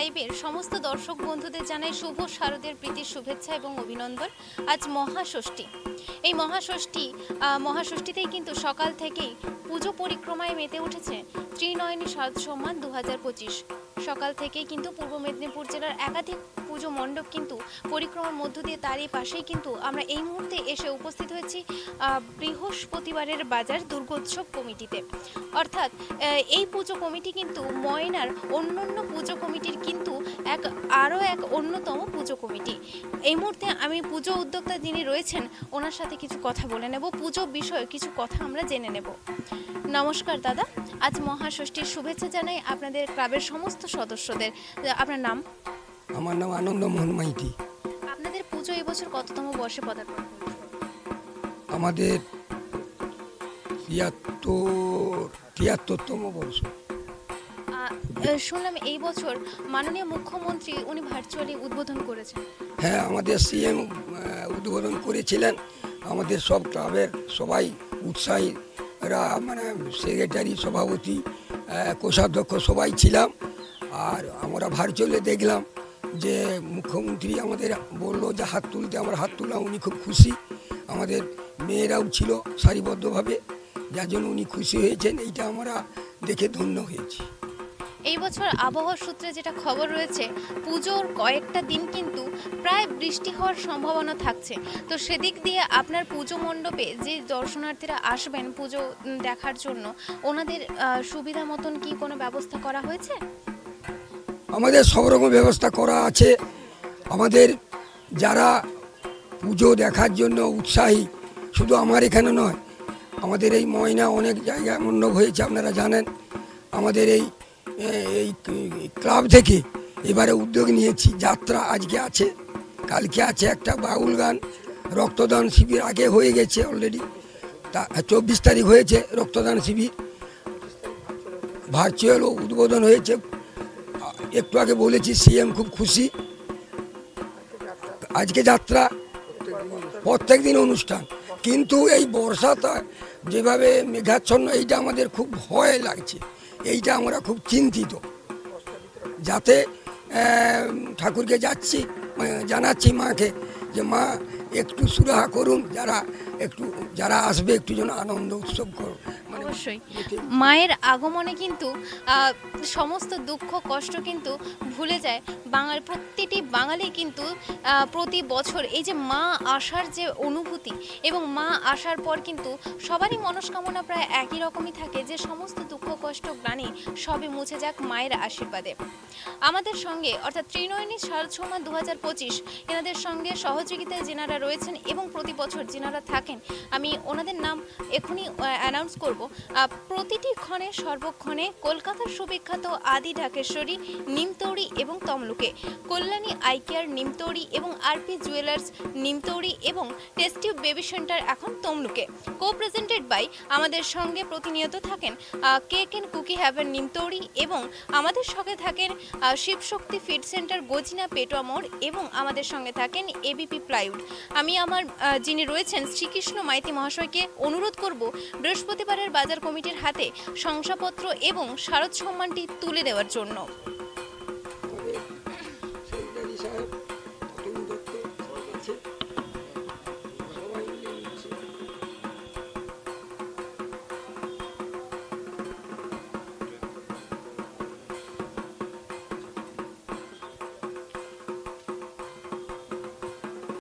লাইভের সমস্ত দর্শক বন্ধুদের জানাই শুভ শারদের প্রীতির শুভেচ্ছা এবং অভিনন্দন। আজ মহাষষ্ঠী। এই মহাষষ্ঠী মহাষষ্ঠীতেই কিন্তু সকাল থেকেই পুজো পরিক্রমায় মেতে উঠেছে ত্রিনয়নী শারদ সম্মান দু হাজার পঁচিশ। সকাল থেকেই কিন্তু পূর্ব মেদিনীপুর জেলার একাধিক পুজো মণ্ডপ কিন্তু পরিক্রমার মধ্য দিয়ে তারই পাশেই কিন্তু আমরা এই মুহূর্তে এসে উপস্থিত হয়েছি বৃহস্পতিবারের বাজার দুর্গোৎসব কমিটিতে। অর্থাৎ এই পুজো কমিটি কিন্তু ময়নার অন্যান্য পুজো কমিটির কিন্তু এক, আরও এক অন্যতম পুজো কমিটি। এই মুহূর্তে আমি পুজো উদ্যোক্তা যিনি রয়েছেন, ওনার সাথে কিছু কথা বলে নেব। পুজো বিষয়ে কিছু কথা আমরা জেনে নেব। নমস্কার দাদা। আজ মহাষষ্ঠীর শুভেচ্ছা জানাই আপনাদের ক্লাবের সমস্ত সদস্যদের। আপনার নাম? আমার নাম আনন্দমোহন মাইতি। আপনাদের পুজো এবছর কততম বর্ষে পদার্পণ? আমাদের তিয়াত্তর তিয়াত্তরতম বর্ষ। শুনলাম এই বছর মাননীয় মুখ্যমন্ত্রী উনি ভার্চুয়ালি উদ্বোধন করেছেন। হ্যাঁ আমাদের সিএম উদ্বোধন করেছিলেন। আমাদের সব ক্লাবের সবাই উৎসাহী। এরা মানে সেক্রেটারি সভাপতি কোষাধ্যক্ষ সবাই ছিলাম। আর আমরা ভার্চুয়ালি দেখলাম যে মুখ্যমন্ত্রী আমাদের বলল যে হাত তুলতে, আমার হাত তুললাম, উনি খুব খুশি। আমাদের মেয়েরাও ছিল সারিবদ্ধভাবে, যার জন্য উনি খুশি হয়েছেন, এইটা আমরা দেখে ধন্য হয়েছি। এই বছর আবহাওয়া সূত্রে যেটা খবর রয়েছে, পুজোর কয়েকটা দিন কিন্তু প্রায় বৃষ্টি হওয়ার সম্ভাবনা থাকছে। তো সেদিক দিয়ে আপনার পুজো মণ্ডপে যে দর্শনার্থীরা আসবেন পুজো দেখার জন্য, ওনাদের সুবিধা মতন কি কোনো ব্যবস্থা করা হয়েছে? আমাদের সব রকম ব্যবস্থা করা আছে। আমাদের যারা পুজো দেখার জন্য উৎসাহী, শুধু আমার এখানে নয়, আমাদের এই ময়না অনেক জায়গায় মণ্ডপ হয়েছে, আপনারা জানেন। আমাদের এই এই ক্লাব থেকে এবারে উদ্যোগ নিয়েছি, যাত্রা আজকে আছে, কালকে আছে একটা বাউল গান, রক্তদান শিবির আগে হয়ে গেছে অলরেডি তা চব্বিশ তারিখ হয়েছে রক্তদান শিবির। ভার্চুয়ালও উদ্বোধন হয়েছে। একটু আগে বলেছি, সিএম খুব খুশি। আজকে যাত্রা প্রত্যেক দিন অনুষ্ঠান। কিন্তু এই বর্ষাটা যেভাবে মেঘাচ্ছন্ন, এইটা আমাদের খুব ভয় লাগছে। এইটা আমরা খুব চিন্তিত। যাতে ঠাকুরকে যাচ্ছি জানাচ্ছি মাকে যে মা একটু সুরাহা করুন যারা একটু যারা আসবে একটু যেন আনন্দ উৎসব করুন। মানে অবশ্যই। মায়ের আগমনে কিন্তু সমস্ত দুঃখ কষ্ট কিন্তু ভুলে যায়। বাঙাল প্রতিটি বাঙালি কিন্তু প্রতি বছর এই যে মা আসার যে অনুভূতি এবং মা আসার পর কিন্তু সবারই মনস্কামনা প্রায় একই রকমই থাকে যে সমস্ত দুঃখ, কষ্ট, গ্লানি সবই মুছে যাক মায়ের আশীর্বাদে। আমাদের সঙ্গে অর্থাৎ ত্রিনয়নী সম্মান দু হাজার পঁচিশ এনাদের সঙ্গে সহযোগিতায় যেনারা রয়েছেন এবং প্রতি বছর যেনারা থাকেন, আমি ওনাদের নাম এখনই অ্যানাউন্স করব। প্রতিটি ক্ষণে সর্বক্ষণে কলকাতার সুবিখ্যাত আদি ঢাকেশ্বরী, নিমতৌড়ি এবং তমলুকে। কল্যাণী আই কেয়ার নিমতৌড়ি এবং আরপি জুয়েলার্স নিমতৌড়ি এবং টেস্টিভ বেবি সেন্টার এখন তমলুকে। কো প্রেজেন্টেড বাই আমাদের সঙ্গে প্রতিনিয়ত থাকেন cake and cookie haven Nimtouri এবং আমাদের সঙ্গে থাকেন শিবশক্তি ফিড সেন্টার গজিনা পেটোয়া মোড় এবং আমাদের সঙ্গে থাকেন এবিপি প্লাইউড। আমি আমার যিনি রয়েছেন শ্রীকৃষ্ণ মাইতি মহাশয়কে অনুরোধ করব বৃহস্পতিবারের বাজার কমিটির হাতে শংসাপত্র এবং শারদ সম্মানটি তুলে দেওয়ার জন্য।